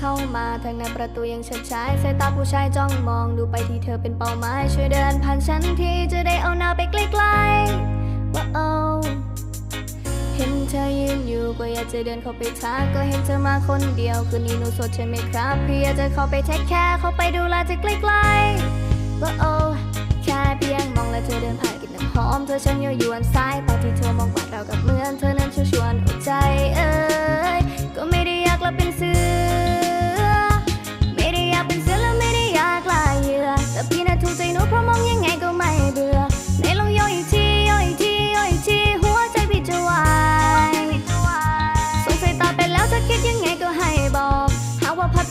เข้ามาทางในประตูยังเฉิดฉายสายตาผู้ชายจ้องมองดูไปที่เธอเป็นเป้าหมาย ช่วยเดินผ่านฉันทีจะได้เอาหน้าไปใกล้ๆว่าโอ้เห็นเธอยืนอยู่ก็อยากจะเดินเข้าไปทักก็เห็นเธอมาคนเดียวคืนนี้หนูสดใช่ไหมครับพี่อยากจะเข้าไปเทคแคร์เข้าไปดูแลจะใกล้ๆว่าโอ้แค่เพียงมองและเธอเดินผ่านกลิ่นน้ำหอมเธอช่างยั่วยวนสายตอนที่เธอมองกวาดเรากับเมื่อ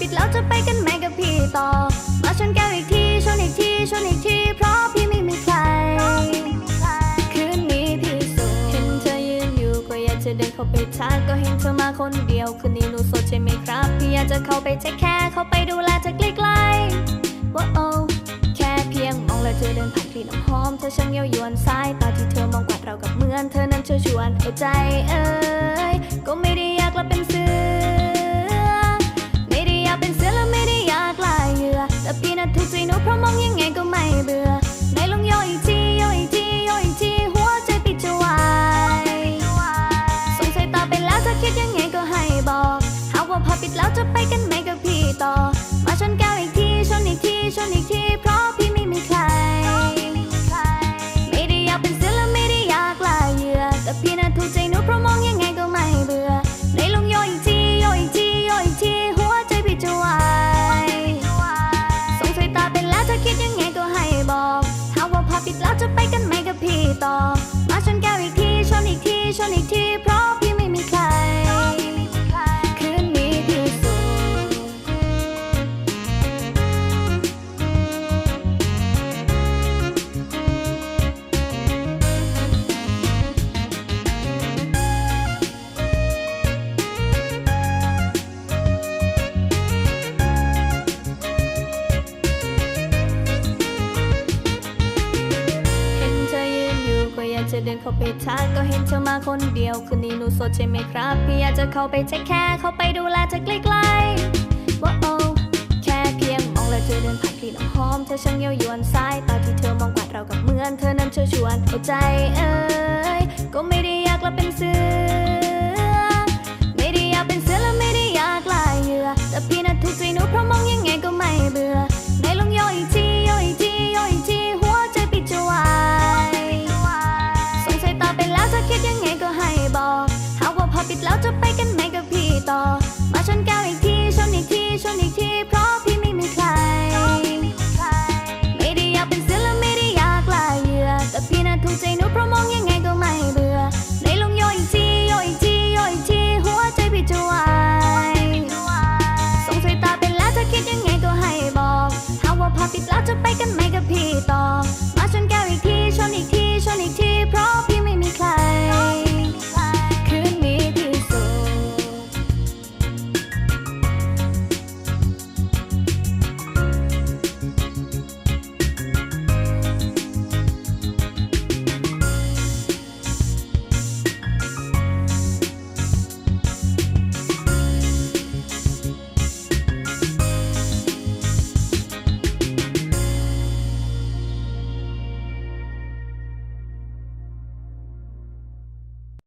ปิดแล้วจะไปกันไหมกับพี่ต่อ มาชนแก้วอีกทีชนอีกทีชนอีกที เพราะพี่ไม่มีใคร คืนนี้พี่โสดเห็นเธอยืนอยู่ก็อยากจะเดินเข้าไปทักก็เห็นเธอมาคนเดียวคืนนี้หนูโสดใช่ไหมครับ พี่อยากจะเข้าไปเทคแคร์เข้าไปดูแลจากใกล้ๆว่าโอ้แค่เพียงมองแล้วเธอเดินผ่านกลิ่นน้ำหอมเธอช่างเย้ายวนสายตาที่เธอมองกวาดเรากับเหมือนเธอนั้นเชิญชวนเอาใจเอ้ยก็ไม่ได้ จะไปกันาไปทักก็เห็นเธอมาคนเดียว คืนนี้หนูสดใช่ไหมครับ พี่อยากจะเข้าไปเทคแคร์เข้าไปดูแลเธอใกล้ๆว่าโอ้แค่เพียงมองแล้วเธอเดินผ่านกลิ่นหอมเธอช่างเย้ายวนสายตาที่เธอมองกวาดเรากับเหมือนเธอนั้นเชิญชวนเอาใจเอ้ยก็ไม่ได้ยากเราเป็นสื่